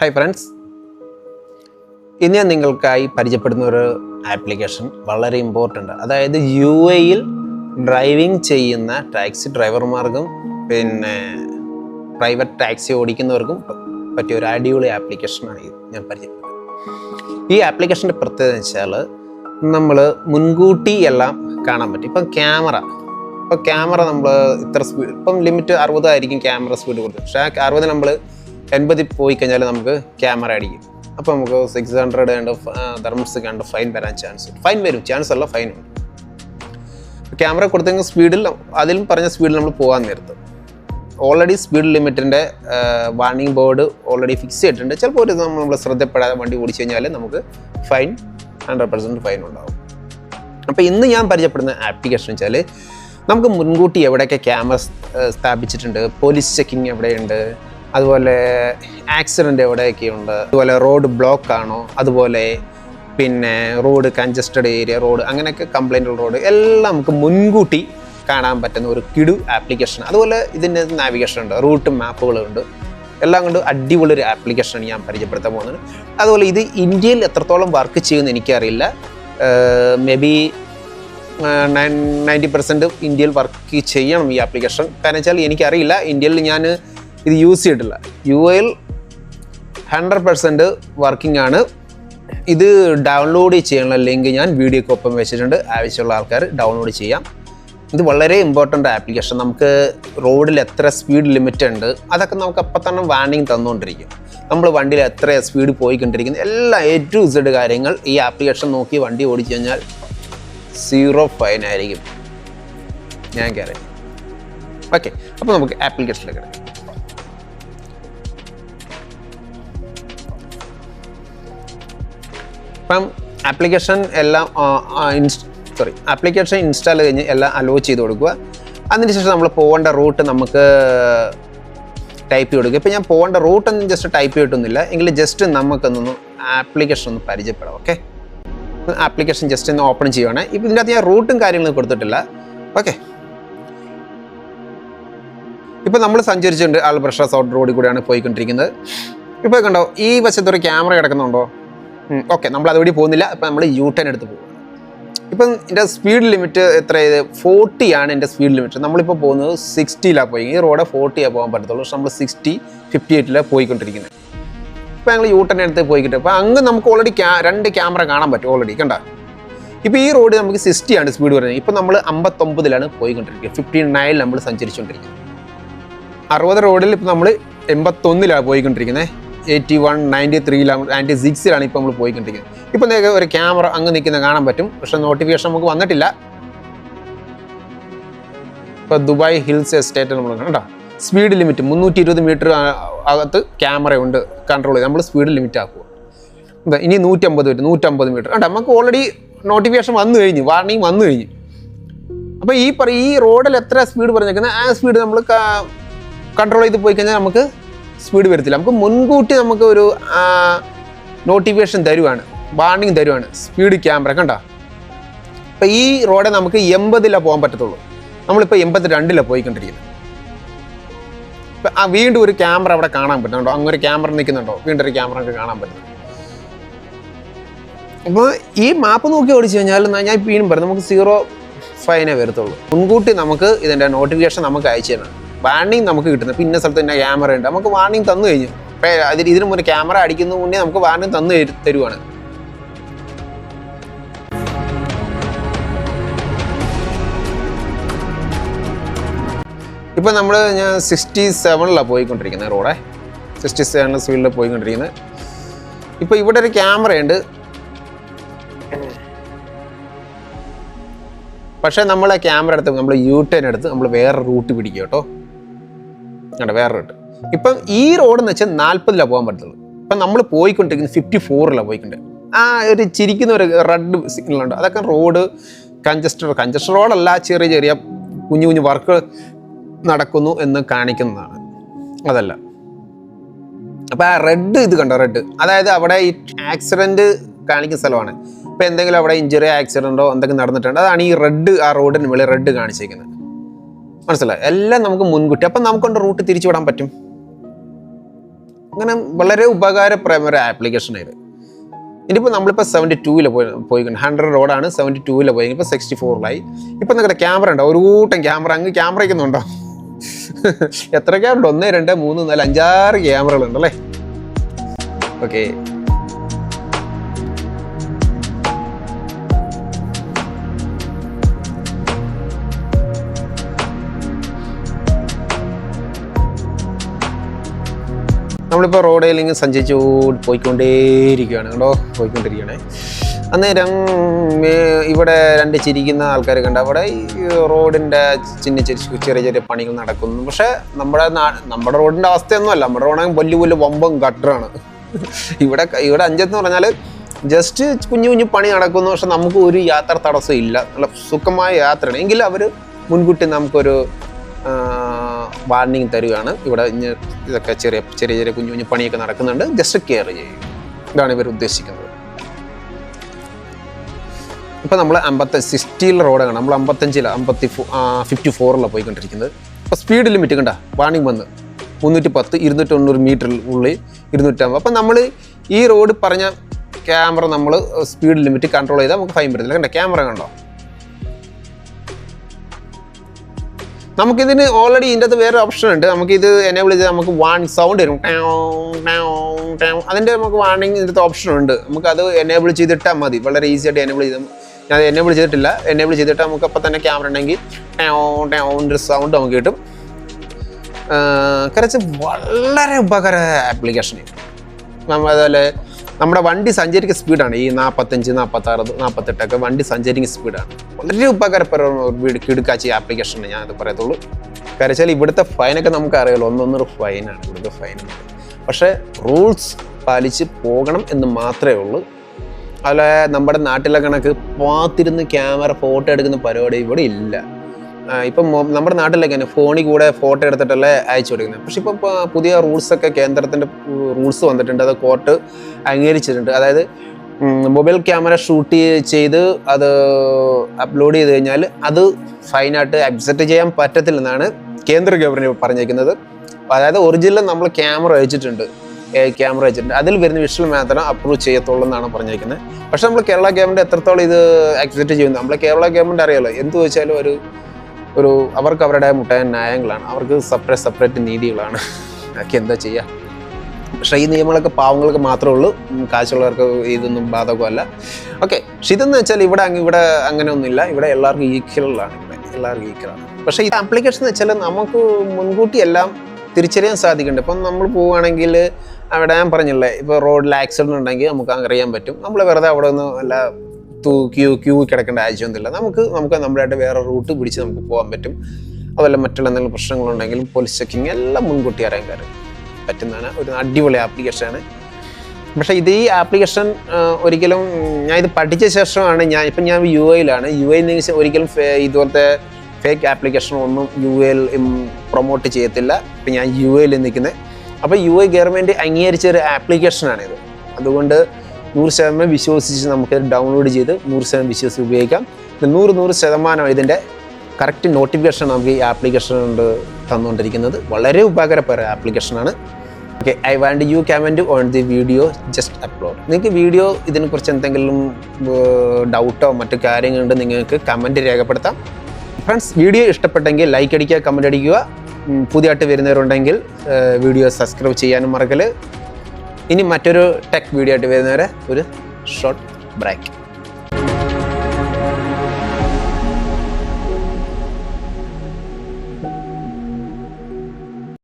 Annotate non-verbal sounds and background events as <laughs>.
Hi friends ഇന്ന് ഞാൻ നിങ്ങൾക്കായി പരിചയപ്പെടുന്ന ഒരു ആപ്ലിക്കേഷൻ വളരെ ഇമ്പോർട്ടന്റ് അതായത് യു എയിൽ ഡ്രൈവിംഗ് ചെയ്യുന്ന ടാക്സി ഡ്രൈവർമാർക്കും പിന്നെ പ്രൈവറ്റ് ടാക്സി ഓടിക്കുന്നവർക്കും പറ്റിയ ഒരു അടിപൊളി ആപ്ലിക്കേഷനാണ് ഞാൻ പരിചയപ്പെടുന്നത്. ഈ ആപ്ലിക്കേഷന്റെ പ്രത്യേകത വെച്ചാൽ നമ്മൾ മുൻകൂട്ടി എല്ലാം കാണാൻ പറ്റും. ഇപ്പം ക്യാമറ ഇപ്പോൾ ക്യാമറ നമ്മൾ ഇത്ര സ്പീഡ് ഇപ്പം ലിമിറ്റ് അറുപതായിരിക്കും ക്യാമറ സ്പീഡ് കൊടുത്തത് പക്ഷേ ആ അറുപത് നമ്മൾ എൺപതിൽ പോയി കഴിഞ്ഞാൽ നമുക്ക് ക്യാമറ അടിക്കും അപ്പോൾ നമുക്ക് സിക്സ് ഹൺഡ്രഡ് കണ്ട് തെർമസ് കണ്ട് ഫൈൻ വരാൻ ചാൻസ് ഫൈൻ വരും. ചാൻസ് അല്ല ഫൈൻ ഉണ്ട്. ക്യാമറ കൊടുത്തെങ്കിൽ സ്പീഡിൽ അതിലും പറഞ്ഞ സ്പീഡിൽ നമ്മൾ പോകാൻ നേരത്തും ഓൾറെഡി സ്പീഡ് ലിമിറ്റിന്റെ വാർണിംഗ് ബോർഡ് ഓൾറെഡി ഫിക്സ് ചെയ്തിട്ടുണ്ട്. ചിലപ്പോൾ ഒരു നമ്മൾ നമ്മൾ ശ്രദ്ധപ്പെടാതെ വണ്ടി ഓടിച്ചു കഴിഞ്ഞാൽ നമുക്ക് ഫൈൻ ഹൺഡ്രഡ് പെർസെന്റ് ഫൈൻ ഉണ്ടാവും. അപ്പോൾ ഇന്ന് ഞാൻ പരിചയപ്പെടുന്ന ആപ്ലിക്കേഷൻ വെച്ചാൽ നമുക്ക് മുൻകൂട്ടി എവിടെയൊക്കെ ക്യാമറ സ്ഥാപിച്ചിട്ടുണ്ട്? പോലീസ് ചെക്കിങ് എവിടെയുണ്ട്? അതുപോലെ ആക്സിഡന്റ് എവിടെയൊക്കെയുണ്ട്? അതുപോലെ റോഡ് ബ്ലോക്ക് ആണോ? അതുപോലെ പിന്നെ റോഡ് കൺജസ്റ്റഡ് ഏരിയ റോഡ് അങ്ങനെയൊക്കെ കംപ്ലൈന്റ് റോഡ് എല്ലാം നമുക്ക് മുൻകൂട്ടി കാണാൻ പറ്റുന്ന ഒരു കിടു ആപ്ലിക്കേഷൻ അതുപോലെ ഇതിന്റെ നാവിഗേഷൻ ഉണ്ട് റൂട്ട് മാപ്പുകളുണ്ട് എല്ലാം കൊണ്ട് അടിപൊളി ഒരു ആപ്ലിക്കേഷനാണ് ഞാൻ പരിചയപ്പെടുത്താൻ പോകുന്നത്. അതുപോലെ ഇത് ഇന്ത്യയിൽ എത്രത്തോളം വർക്ക് ചെയ്യുമെന്ന് എനിക്കറിയില്ല. May be nine ninety percent ഇന്ത്യയിൽ വർക്ക് ചെയ്യണം ഈ ആപ്ലിക്കേഷൻ കാരണം വെച്ചാൽ എനിക്കറിയില്ല ഇന്ത്യയിൽ ഞാൻ ഇത് യൂസ് ചെയ്തിട്ടില്ല. U L hundred percent working ആണ്. ഇത് ഡൗൺലോഡ് ചെയ്യാനുള്ള ലിങ്ക് ഞാൻ വീഡിയോക്കൊപ്പം വെച്ചിട്ടുണ്ട്. ആവശ്യമുള്ള ആൾക്കാർ ഡൗൺലോഡ് ചെയ്യാം. ഇത് വളരെ ഇമ്പോർട്ടന്റ് ആപ്ലിക്കേഷൻ നമുക്ക് റോഡിൽ എത്ര സ്പീഡ് ലിമിറ്റ് ഉണ്ട് അതൊക്കെ നമുക്ക് അപ്പം തന്നെ വാണിംഗ് തന്നുകൊണ്ടിരിക്കും നമ്മൾ വണ്ടിയിൽ എത്ര സ്പീഡ് പോയിക്കൊണ്ടിരിക്കുന്നു എല്ലാ എ ടു ഇസഡ് കാര്യങ്ങൾ ഈ ആപ്ലിക്കേഷൻ നോക്കി വണ്ടി ഓടിച്ചു കഴിഞ്ഞാൽ സീറോ ഫൈൻ ആയിരിക്കും. ഞാൻ കയറി ഓക്കെ അപ്പോൾ നമുക്ക് ആപ്ലിക്കേഷനിലേക്ക് കിടക്കാം. ഇപ്പം ആപ്ലിക്കേഷൻ എല്ലാം സോറി ആപ്ലിക്കേഷൻ ഇൻസ്റ്റാൾ കഴിഞ്ഞ് എല്ലാം അലോ ചെയ്ത് കൊടുക്കുക. അതിനുശേഷം നമ്മൾ പോകേണ്ട റൂട്ട് നമുക്ക് ടൈപ്പ് ചെയ്ത് കൊടുക്കുക. ഇപ്പം ഞാൻ പോകേണ്ട റൂട്ടൊന്നും ജസ്റ്റ് ടൈപ്പ് ചെയ്തിട്ടൊന്നുമില്ല. എങ്കിൽ ജസ്റ്റ് നമുക്കൊന്നൊന്ന് ആപ്ലിക്കേഷൻ ഒന്ന് പരിചയപ്പെടാം ഓക്കെ ആപ്ലിക്കേഷൻ ജസ്റ്റ് ഒന്ന് ഓപ്പൺ ചെയ്യുവാണ്. ഇപ്പം ഇതിന്റെ അകത്ത് ഞാൻ റൂട്ടും കാര്യങ്ങളും കൊടുത്തിട്ടില്ല ഓക്കെ ഇപ്പം നമ്മൾ സഞ്ചരിച്ചിട്ടുണ്ട് ആൽബ്രഷ സൗത്ത് റോഡിൽ കൂടെയാണ് പോയിക്കൊണ്ടിരിക്കുന്നത്. ഇപ്പോൾ കണ്ടോ ഈ വശത്തൊരു ക്യാമറ കിടക്കുന്നുണ്ടോ? ഓക്കെ നമ്മൾ അതുവഴി പോകുന്നില്ല. അപ്പം നമ്മൾ യു ടെൻ എടുത്ത് പോകും. ഇപ്പം എന്റെ സ്പീഡ് ലിമിറ്റ് എത്ര ഇത് ആണ് എന്റെ സ്പീഡ് ലിമിറ്റ് നമ്മളിപ്പോൾ പോകുന്നത് സിക്സ്റ്റിയിലാണ് പോയി. ഈ റോഡ് ഫോർട്ടിയാണ് പോകാൻ പറ്റത്തുള്ളൂ. പക്ഷെ നമ്മൾ സിക്സ്റ്റി ഫിഫ്റ്റി എയ്റ്റിലാണ് പോയിക്കൊണ്ടിരിക്കുന്നത്. ഇപ്പോൾ ഞങ്ങൾ യു ടെൻ എടുത്ത് പോയിക്കിട്ട്. അപ്പോൾ അങ്ങ് നമുക്ക് ഓൾറെഡി ക്യാ രണ്ട് ക്യാമറ കാണാൻ പറ്റും ഓൾറെഡി കണ്ട? ഇപ്പോൾ ഈ റോഡ് നമുക്ക് സിക്സ്റ്റിയാണ് സ്പീഡ് വരുന്നത്. ഇപ്പോൾ നമ്മൾ അമ്പത്തൊമ്പതിലാണ് പോയിക്കൊണ്ടിരിക്കുന്നത്. ഫിഫ്റ്റി നയനിൽ നമ്മൾ സഞ്ചരിച്ചുകൊണ്ടിരിക്കുന്നത് അറുപത് റോഡിൽ ഇപ്പോൾ നമ്മൾ എൺപത്തൊന്നിലാണ് പോയിക്കൊണ്ടിരിക്കുന്നത് എയ്റ്റി വൺ നയന്റി ത്രീയിലാണ് നയന്റി സിക്സിലാണ് ഇപ്പോൾ നമ്മൾ പോയിക്കൊണ്ടിരിക്കുന്നത്. ഇപ്പോൾ നിങ്ങൾക്ക് ഒരു ക്യാമറ അങ്ങ് നിൽക്കുന്ന കാണാൻ പറ്റും. പക്ഷെ നോട്ടിഫിക്കേഷൻ നമുക്ക് വന്നിട്ടില്ല. ഇപ്പോൾ ദുബായ് ഹിൽസ് എസ്റ്റേറ്റ് നമ്മൾ കേട്ടോ സ്പീഡ് ലിമിറ്റ് മുന്നൂറ്റി ഇരുപത് മീറ്റർ അകത്ത് ക്യാമറ ഉണ്ട് കൺട്രോൾ ചെയ്ത്. നമ്മൾ സ്പീഡ് ലിമിറ്റ് ആക്കുക എന്താ ഇനി നൂറ്റമ്പത് മീറ്റർ നൂറ്റമ്പത് മീറ്റർ. കണ്ടോ? നമുക്ക് ഓൾറെഡി നോട്ടിഫിക്കേഷൻ വന്നു കഴിഞ്ഞു വാർണിംഗ് വന്നു കഴിഞ്ഞു. അപ്പോൾ ഈ പറ ഈ റോഡിൽ എത്ര സ്പീഡ് പറഞ്ഞേക്കുന്നത് ആ സ്പീഡ് നമ്മൾ കൺട്രോൾ ചെയ്ത് പോയി കഴിഞ്ഞാൽ നമുക്ക് സ്പീഡ് വരത്തില്ല. നമുക്ക് മുൻകൂട്ടി നമുക്ക് ഒരു നോട്ടിഫിക്കേഷൻ തരുവാണ്. വാർണിംഗ് തരുവാണ്. സ്പീഡ് ക്യാമറ കണ്ട? ഇപ്പം ഈ റോഡ് നമുക്ക് എൺപതിലാണ് പോകാൻ പറ്റത്തുള്ളൂ. നമ്മളിപ്പോൾ എൺപത്തി രണ്ടിലാണ് പോയിക്കൊണ്ടിരിക്കുന്നത്. ഇപ്പം ആ വീണ്ടും ഒരു ക്യാമറ അവിടെ കാണാൻ പറ്റുന്നുണ്ടോ? അങ്ങനെ ഒരു ക്യാമറ നിൽക്കുന്നുണ്ടോ? വീണ്ടും ഒരു ക്യാമറ ഒക്കെ കാണാൻ പറ്റുന്നു അപ്പോൾ ഈ മാപ്പ് നോക്കി ഓടിച്ചു കഴിഞ്ഞാൽ ഞാൻ വീണ്ടും പറയും നമുക്ക് സീറോ ഫൈനേ വരത്തുള്ളൂ. മുൻകൂട്ടി നമുക്ക് ഇതിന്റെ നോട്ടിഫിക്കേഷൻ നമുക്ക് അയച്ചു തരണം. വാർണിംഗ് നമുക്ക് കിട്ടുന്നത് പിന്നെ സ്ഥലത്ത് തന്നെ ക്യാമറ ഉണ്ട്. നമുക്ക് വാണിംഗ് തന്നു കഴിഞ്ഞു. ഇപ്പം അതിന് ഇതിനു മുന്നേ ക്യാമറ അടിക്കുന്ന മുന്നേ നമുക്ക് വാണിംഗ് തന്നു തരുവാണ്. ഇപ്പം നമ്മൾ ഞാൻ സിക്സ്റ്റി സെവനിലാണ് പോയിക്കൊണ്ടിരിക്കുന്നത് റോഡേ. സിക്സ്റ്റി സെവനിൽ സ്പീഡിൽ പോയിക്കൊണ്ടിരിക്കുന്നത് ഇപ്പോൾ ഇവിടെ ഒരു ക്യാമറയുണ്ട് പക്ഷേ നമ്മൾ ആ ക്യാമറ എടുത്ത് നമ്മൾ യു ടേൺ എടുത്ത് നമ്മൾ വേറെ റൂട്ട് പിടിക്കുക കേട്ടോ. കണ്ടോ വേറെ റൂട്ട് ഇപ്പം ഈ റോഡ് എന്ന് വെച്ചാൽ നാൽപ്പതിലാണ് പോകാൻ പറ്റുള്ളൂ ഇപ്പം നമ്മൾ പോയിക്കൊണ്ടിരിക്കുന്നത് ഫിഫ്റ്റി ഫോറിലാണ് പോയിക്കൊണ്ട്. ആ ഒരു ചിരിക്കുന്ന ഒരു റെഡ് സിഗ്നൽ ഉണ്ട്. അതൊക്കെ റോഡ് കഞ്ചസ്റ്റഡ് കഞ്ചസ്റ്റഡ് റോഡല്ല ചെറിയ ചെറിയ കുഞ്ഞു കുഞ്ഞു വർക്ക് നടക്കുന്നു എന്ന് കാണിക്കുന്നതാണ്. അതല്ല. അപ്പോൾ ആ റെഡ് ഇത് കണ്ടോ റെഡ് അതായത് അവിടെ ഈ ആക്സിഡന്റ് കാണിക്കുന്ന സ്ഥലമാണ്. ഇപ്പോൾ എന്തെങ്കിലും അവിടെ ഇഞ്ചുറി ആക്സിഡന്റോ എന്തെങ്കിലും നടന്നിട്ടുണ്ട്. അതാണ് ഈ റെഡ് ആ റോഡിന് വെളി റെഡ് കാണിച്ചേക്കുന്നത് മനസ്സിലായി? എല്ലാം നമുക്ക് മുൻകൂട്ടി. അപ്പം നമുക്കൊണ്ട് റൂട്ട് തിരിച്ചു വിടാൻ പറ്റും. അങ്ങനെ വളരെ ഉപകാരപ്രദമായ ഒരു ആപ്ലിക്കേഷൻ ഇത്. ഇനിയിപ്പോൾ നമ്മളിപ്പോൾ സെവന്റി ടൂവിൽ പോയി പോയിക്കൊണ്ട് ഹൺഡ്രഡ് റോഡാണ് സെവന്റി ടൂവിൽ പോയി. ഇപ്പോൾ സിക്സ്റ്റി ഫോറിലായി ഇപ്പം നിങ്ങളുടെ ക്യാമറ ഉണ്ടോ? ഒരു കൂട്ടം ക്യാമറ അങ്ങ് ക്യാമറ ഒക്കെയുണ്ടോ <laughs> എത്ര ക്യാമറ ഉണ്ട്. ഒന്ന് രണ്ട് മൂന്ന് നാല് അഞ്ചാറ് ക്യാമറകളുണ്ടല്ലേ ഓക്കെ നമ്മളിപ്പോൾ റോഡിലിങ്ങനെ സഞ്ചരിച്ചു പോയിക്കൊണ്ടേയിരിക്കുകയാണ്. കേട്ടോ പോയിക്കൊണ്ടിരിക്കുകയാണ്. അന്നേരം ഇവിടെ രണ്ട് ചിരിക്കുന്ന ആൾക്കാരെ കണ്ട അവിടെ ഈ റോഡിന്റെ ചിന്ന ചെറിയ ചെറിയ ചെറിയ പണികൾ നടക്കുന്നു. പക്ഷേ നമ്മുടെ നമ്മുടെ റോഡിന്റെ അവസ്ഥയൊന്നുമല്ല. നമ്മുടെ റോഡാണെങ്കിൽ വലിയ വലിയ വമ്പം ഗട്ടറാണ്. ഇവിടെ ഇവിടെ അഞ്ചെന്ന് പറഞ്ഞാൽ ജസ്റ്റ് കുഞ്ഞു കുഞ്ഞു പണി നടക്കുന്നു. പക്ഷെ നമുക്ക് ഒരു യാത്ര തടസ്സം ഇല്ല നല്ല സുഖമായ യാത്രയാണ്. എങ്കിലും അവർ മുൻകൂട്ടി നമുക്കൊരു വാർണിംഗ് തരികയാണ്. ഇവിടെ ഇതൊക്കെ ചെറിയ ചെറിയ ചെറിയ കുഞ്ഞു കുഞ്ഞു പണിയൊക്കെ നടക്കുന്നുണ്ട്. ജസ്റ്റ് കെയർ ചെയ്യും. ഇതാണ് ഇവർ ഉദ്ദേശിക്കുന്നത്. ഇപ്പം നമ്മൾ അമ്പത്തി സിക്സ്റ്റിയിൽ റോഡാണ് നമ്മൾ അമ്പത്തഞ്ചിൽ അമ്പത്തി ഫോ ഫിഫ്റ്റി ഫോറിലാണ് പോയിക്കൊണ്ടിരിക്കുന്നത് അപ്പോൾ സ്പീഡ് ലിമിറ്റ് കണ്ട? വാണിംഗ് വന്ന്. മുന്നൂറ്റി പത്ത് ഇരുന്നൂറ്റി തൊണ്ണൂറ് മീറ്ററിൽ ഉള്ളിൽ ഇരുന്നൂറ്റമ്പത്. അപ്പം നമ്മൾ ഈ റോഡ് പറഞ്ഞ ക്യാമറ നമ്മൾ സ്പീഡ് ലിമിറ്റ് കൺട്രോൾ ചെയ്താൽ നമുക്ക് ഫൈൻ പറ്റത്തില്ല. കണ്ടോ? ക്യാമറ കണ്ടോ? നമുക്കിതിന് ഓൾറെഡി ഇതിന്റെ അകത്ത് വേറെ ഓപ്ഷൻ ഉണ്ട്. നമുക്കിത് എനേബിൾ ചെയ്ത് നമുക്ക് വൺ സൗണ്ട് വരും. അതിന്റെ നമുക്ക് വാണിംഗ് ഇതിന്റെ ഓപ്ഷൻ ഉണ്ട്. നമുക്കത് എനേബിൾ ചെയ്തിട്ടാൽ മതി. വളരെ ഈസി ആയിട്ട് എനേബിൾ ചെയ്ത് ഞാൻ എനേബിൾ ചെയ്തിട്ടില്ല. എനേബിൾ ചെയ്തിട്ട് നമുക്ക് അപ്പം തന്നെ ക്യാമറ ഉണ്ടെങ്കിൽ ഒരു സൗണ്ട് നമുക്ക് കിട്ടും. കുറച്ച് വളരെ ഉപകാര ആപ്ലിക്കേഷൻ അതുപോലെ നമ്മുടെ വണ്ടി സഞ്ചരിക്കുന്ന സ്പീഡാണ്. ഈ നാൽപ്പത്തഞ്ച് നാൽപ്പത്താറ് നാൽപ്പത്തെട്ടൊക്കെ വണ്ടി സഞ്ചരിക്കുന്ന സ്പീഡാണ്. വളരെ ഉപകാരപ്രദമായ കിടുക്കാച്ച ആപ്ലിക്കേഷൻ ഞാൻ അത് പറയത്തുള്ളൂ. കാരണം വെച്ചാൽ ഇവിടുത്തെ ഫൈനൊക്കെ നമുക്ക് അറിയാലോ. ഒന്നൊന്നര ഫൈനാണ് ഇവിടുത്തെ ഫൈൻ പക്ഷേ റൂൾസ് പാലിച്ച് പോകണം എന്ന് മാത്രമേ ഉള്ളൂ. അതുപോലെ നമ്മുടെ നാട്ടിലെ കണക്ക് പാത്തിരുന്ന് ക്യാമറ ഫോട്ടോ എടുക്കുന്ന പരിപാടി ഇവിടെ ഇല്ല. ഇപ്പം നമ്മുടെ നാട്ടിലൊക്കെ തന്നെ ഫോണിൽ കൂടെ ഫോട്ടോ എടുത്തിട്ടല്ലേ അയച്ചു കൊടുക്കുന്നത്. പക്ഷെ ഇപ്പം പുതിയ റൂൾസൊക്കെ കേന്ദ്രത്തിന്റെ റൂൾസ് വന്നിട്ടുണ്ട്. അത് കോർട്ട് അംഗീകരിച്ചിട്ടുണ്ട്. അതായത് മൊബൈൽ ക്യാമറ ഷൂട്ട് ചെയ്ത് അത് അപ്ലോഡ് ചെയ്ത് കഴിഞ്ഞാൽ അത് ഫൈനായിട്ട് അക്സെപ്റ്റ് ചെയ്യാൻ പറ്റത്തില്ലെന്നാണ് കേന്ദ്ര ഗവൺമെന്റ് പറഞ്ഞേക്കുന്നത് അതായത് ഒറിജിനൽ നമ്മൾ ക്യാമറ വെച്ചിട്ടുണ്ട്. ക്യാമറ വെച്ചിട്ടുണ്ട്. അതിൽ വരുന്ന വിഷ്വൽ മാത്രം അപ്രൂവ് ചെയ്യത്തുള്ളൂ എന്നാണ് പറഞ്ഞേക്കുന്നത് പക്ഷെ നമ്മൾ കേരള ഗവൺമെന്റ് എത്രത്തോളം ഇത് അക്സെപ്റ്റ് ചെയ്യുന്നത് നമ്മൾ കേരള ഗവൺമെന്റ് അറിയാലോ. എന്ത് വെച്ചാലും ഒരു ഒരു അവർക്ക് അവരുടെ മുട്ടായ ന്യായങ്ങളാണ്. അവർക്ക് സെപ്പറേറ്റ് സെപ്പറേറ്റ് നീതികളാണ്. ഒക്കെ എന്താ ചെയ്യുക പക്ഷേ ഈ നിയമങ്ങളൊക്കെ പാവങ്ങൾക്ക് മാത്രമേ ഉള്ളൂ. കാശുള്ളവർക്ക് ഇതൊന്നും ബാധകമല്ല. ഓക്കെ പക്ഷെ ഇതെന്ന് വെച്ചാൽ ഇവിടെ അങ്ങ് ഇവിടെ അങ്ങനെ ഒന്നുമില്ല. ഇവിടെ എല്ലാവർക്കും ഈക്വലാണ് ഇവിടെ. എല്ലാവർക്കും ഈക്വലാണ് പക്ഷേ ഈ ആപ്ലിക്കേഷൻ എന്ന് വെച്ചാൽ നമുക്ക് മുൻകൂട്ടി എല്ലാം തിരിച്ചറിയാൻ സാധിക്കുന്നുണ്ട്. ഇപ്പം നമ്മൾ പോവുകയാണെങ്കിൽ അവിടെ ഞാൻ പറഞ്ഞില്ലേ ഇപ്പോൾ റോഡിൽ ആക്സിഡന്റ് ഉണ്ടെങ്കിൽ നമുക്ക് അറിയാൻ പറ്റും. നമ്മൾ വെറുതെ അവിടെ നിന്ന് വല്ല തൂ ക്യൂ ക്യൂ കിടക്കേണ്ട ആവശ്യമൊന്നുമില്ല. നമുക്ക് നമുക്ക് നമ്മുടെ വേറെ റൂട്ട് പിടിച്ച് നമുക്ക് പോകാൻ പറ്റും. അതുപോലെ മറ്റുള്ള എന്തെങ്കിലും പ്രശ്നങ്ങളുണ്ടെങ്കിലും പോലീസ് ചെക്കിങ് എല്ലാം മുൻകൂട്ടി അറിയാൻ കാര്യം പറ്റുന്നതാണ്. ഒരു അടിപൊളി ആപ്ലിക്കേഷനാണ് പക്ഷേ ഇത് ഈ ആപ്ലിക്കേഷൻ ഒരിക്കലും ഞാൻ ഇത് പഠിച്ച ശേഷമാണ് ഞാൻ ഇപ്പം ഞാൻ യു എയിലാണ് യു എയിൽ നിന്ന് ഒരിക്കലും ഇതുപോലത്തെ ഫേക്ക് ആപ്ലിക്കേഷൻ ഒന്നും യു എയിൽ പ്രൊമോട്ട് ചെയ്യത്തില്ല. ഇപ്പം ഞാൻ യു എയിൽ നിൽക്കുന്നത് അപ്പോൾ യു എ ഗവൺമെന്റ് അംഗീകരിച്ച ഒരു ആപ്ലിക്കേഷനാണിത് അതുകൊണ്ട് നൂറ് ശതമാനം വിശ്വസിച്ച് നമുക്ക് ഡൗൺലോഡ് ചെയ്ത് നൂറ് ശതമാനം വിശ്വസിച്ച് ഉപയോഗിക്കാം. നൂറ് നൂറ് ശതമാനം ഇതിന്റെ കറക്റ്റ് നോട്ടിഫിക്കേഷൻ നമുക്ക് ഈ ആപ്ലിക്കേഷൻ കൊണ്ട് തന്നുകൊണ്ടിരിക്കുന്നത്. വളരെ ഉപകാരപ്പെട്ട ആപ്ലിക്കേഷനാണ് okay I want you comment on the video just upload നിങ്ങൾക്ക് വീഡിയോ ഇതിനെക്കുറിച്ച് എന്തെങ്കിലും ഡൗട്ടോ മറ്റു കാര്യങ്ങളുണ്ട് നിങ്ങൾക്ക് കമന്റ് രേഖപ്പെടുത്താം. ഫ്രണ്ട്സ് വീഡിയോ ഇഷ്ടപ്പെട്ടെങ്കിൽ ലൈക്ക് അടിക്കുക കമന്റ് അടിക്കുക. പുതിയതായിട്ട് വരുന്നവരുണ്ടെങ്കിൽ വീഡിയോ സബ്സ്ക്രൈബ് ചെയ്യാനും മറക്കൽ. ഇനി മറ്റൊരു ടെക് വീഡിയോ ആയിട്ട് വരുന്നവരെ ഒരു ഷോർട്ട് ബ്രേക്ക്